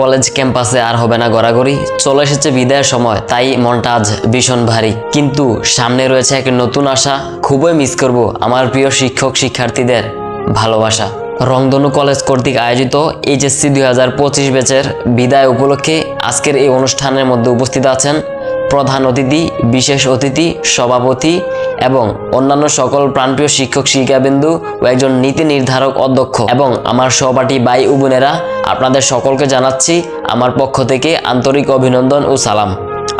College ক্যাম্পাসে আর হবে না গড়াগড়ি। চলে এসেছে বিদায়ের সময়, তাই মনটা আজ ভীষণ ভারী। কিন্তু সামনে রয়েছে এক নতুন আশা, খুবই মিস করব আমার প্রিয় শিক্ষক শিক্ষার্থীদের ভালোবাসা। রংধনু কলেজ কর্তৃক আয়োজিত এইচএসসি দুই হাজার পঁচিশ ব্যাচের বিদায় উপলক্ষে আজকের এই অনুষ্ঠানের মধ্যে উপস্থিত আছেন প্রধান অতিথি, বিশেষ অতিথি, সভাপতি এবং অন্যান্য সকল প্রাণপ্রিয় শিক্ষক শিক্ষাবিন্দু ও একজন নীতি নির্ধারক অধ্যক্ষ এবং আমার সহপাঠী বাই ও বোনেরা আপনাদের সকলকে জানাচ্ছি আমার পক্ষ থেকে আন্তরিক অভিনন্দন ও সালাম।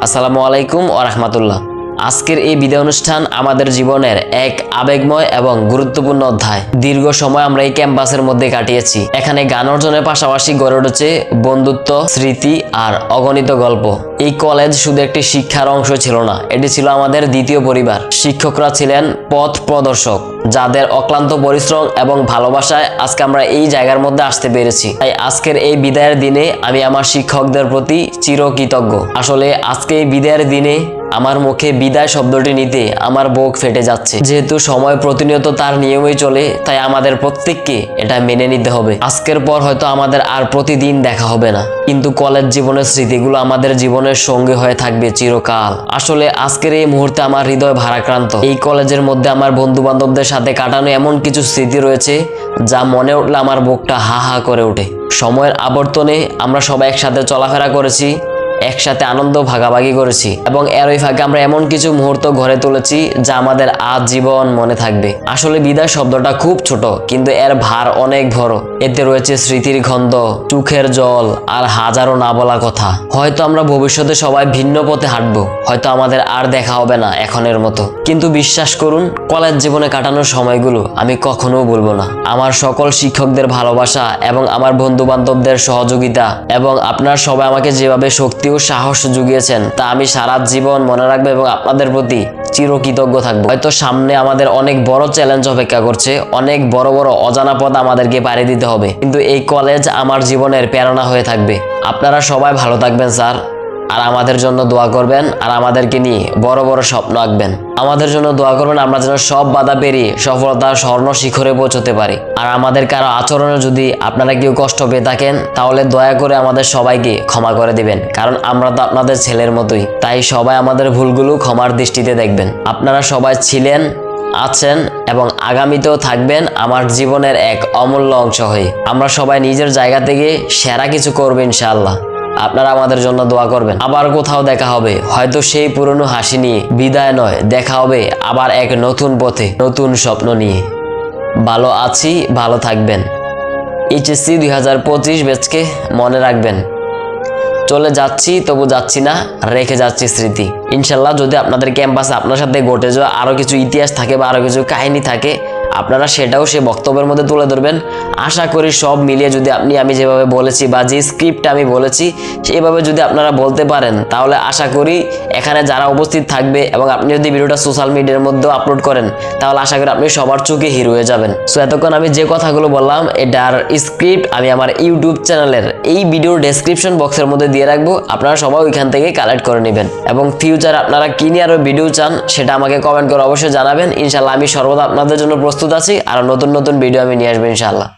আসসালামু আলাইকুম ও রহমতুল্লাহ। আজকের এই বিদায় অনুষ্ঠান আমাদের জীবনের এক আবেগময় এবং গুরুত্বপূর্ণ অধ্যায়। দীর্ঘ সময় আমরা এই ক্যাম্পাসের মধ্যে কাটিয়েছি। এখানে গান অর্জনের পাশাপাশি গড়ে উঠেছে বন্ধুত্ব, স্মৃতি আর অগণিত গল্প। এই কলেজ শুধু একটি শিক্ষার অংশ ছিল না, এটি ছিল আমাদের দ্বিতীয় পরিবার। শিক্ষকরা ছিলেন পথ প্রদর্শক, যাদের অক্লান্ত পরিশ্রম এবং ভালোবাসায় আজকে আমরা এই জায়গার মধ্যে আসতে পেরেছি। তাই আজকের এই বিদায়ের দিনে আমি আমার শিক্ষকদের প্রতি চিরকৃতজ্ঞ। আসলে আজকে এই বিদায়ের দিনে আমার মুখে বিদায় শব্দটি নিতে আমার বুক ফেটে যাচ্ছে। যেহেতু সময় প্রতিনিয়ত তার নিয়মেই চলে, তাই আমাদের প্রত্যেককে এটা মেনে নিতে হবে। আজকের পর হয়তো আমাদের আর প্রতিদিন দেখা হবে না। কিন্তু কলেজ জীবনের স্মৃতিগুলো আমাদের জীবনের সঙ্গে হয়ে থাকবে চিরকাল। আসলে আজকের এই মুহূর্তে আমার হৃদয় ভারাক্রান্ত। এই কলেজের মধ্যে আমার বন্ধু বান্ধবদের সাথে কাটানো এমন কিছু স্মৃতি রয়েছে, যা মনে উঠলে আমার বুকটা হা হা করে ওঠে। সময়ের আবর্তনে আমরা সবাই একসাথে চলাফেরা করেছি একসাথে আনন্দ ভাগাভাগি করেছি এবং এরই ফাঁকে আমরা এমন কিছু মুহূর্ত ঘরে তুলেছি যা আমাদের আজীবন মনে থাকবে। আসলে বিদায় শব্দটা খুব ছোট, কিন্তু এর ভার অনেক বড়। এতে রয়েছে স্মৃতির গন্ধ, চোখের জল আর হাজারো না বলা কথা। হয়তো আমরা ভবিষ্যতে সবাই ভিন্ন পথে হাঁটবো, হয়তো আমাদের আর দেখা হবে না এখনের মতো। কিন্তু বিশ্বাস করুন, কলেজ জীবনে কাটানোর সময়গুলো আমি কখনো বলব না। আমার সকল শিক্ষকদের ভালোবাসা এবং আমার বন্ধু বান্ধবদের সহযোগিতা এবং আপনার সবাই আমাকে যেভাবে শক্তি ও সাহস জুগিয়েছেন, তা আমি সারা জীবন মনে রাখব এবং আপনাদের প্রতি চিরকৃতজ্ঞ থাকব। হয়তো সামনে আমাদের অনেক বড় চ্যালেঞ্জ অপেক্ষা করছে, অনেক বড় বড় অজানা পথ আমাদেরকে পাড়ি দিতে হবে। কিন্তু এই কলেজ আমার জীবনের প্রেরণা হয়ে থাকবে। আপনারা সবাই ভালো থাকবেন, স্যার। আর আমাদের জন্য দোয়া করবেন আর আমাদেরকে নিয়ে বড় বড় স্বপ্ন আঁকবেন। আমাদের জন্য দোয়া করবেন, আমরা যেন সব বাধা পেরিয়ে সফলতার স্বর্ণ শিখরে পৌঁছতে পারি। আর আমাদের কারও আচরণে যদি আপনারা কেউ কষ্ট পেয়ে থাকেন, তাহলে দয়া করে আমাদের সবাইকে ক্ষমা করে দিবেন, কারণ আমরা তো আপনাদের ছেলের মতোই। তাই সবাই আমাদের ভুলগুলো ক্ষমার দৃষ্টিতে দেখবেন। আপনারা সবাই ছিলেন, আছেন এবং আগামীতেও থাকবেন আমার জীবনের এক অমূল্য অংশ হয়ে। আমরা সবাই নিজের জায়গা থেকে সেরা কিছু করব ইনশাআল্লাহ। আপনারা আমাদের জন্য দোয়া করবেন। আবার কোথাও দেখা হবে। হয়তো সেই পুরনো হাসি নিয়ে বিদায় নয়, দেখা হবে আবার এক নতুন পথে, নতুন স্বপ্ন নিয়ে। ভালো আছি, ভালো থাকবেন। এইচএসসি দুই হাজার পঁচিশ ব্যাচকে মনে রাখবেন। চলে যাচ্ছি, তবু যাচ্ছি না, রেখে যাচ্ছি স্মৃতি। ইনশাল্লাহ যদি আপনাদের ক্যাম্পাসে আপনার সাথে ঘটে যাওয়া আরও কিছু ইতিহাস থাকে বা আরও কিছু কাহিনী থাকে আপনারা সেটাও সে বক্তব্যের মধ্যে তুলে ধরবেন। আশা করি সব মিলিয়ে যদি আপনি আমি যেভাবে বলেছি বা যে স্ক্রিপ্ট আমি বলেছি সেইভাবে যদি আপনারা বলতে পারেন, তাহলে আশা করি এখানে যারা উপস্থিত থাকবে এবং আপনি যদি ভিডিওটা সোশ্যাল মিডিয়ার মধ্যেও আপলোড করেন, তাহলে আশা করি আপনি সবার চোখে হিরো হয়ে যাবেন। সো এতক্ষণ আমি যে কথাগুলো বললাম, এটার স্ক্রিপ্ট আমি আমার ইউটিউব চ্যানেলের এই ভিডিওর ডেসক্রিপশন বক্সের মধ্যে দিয়ে রাখব। আপনারা সবাই ওইখান থেকে কালেক্ট করে নেবেন। এবং ফিউচার আপনারা কি নিয়ে আরও ভিডিও চান, সেটা আমাকে কমেন্ট করে অবশ্যই জানাবেন। ইনশাল্লাহ আমি সর্বদা আপনাদের জন্য প্রস্তুত আছি আর নতুন নতুন ভিডিও আমি নিয়ে আসব ইনশাল্লাহ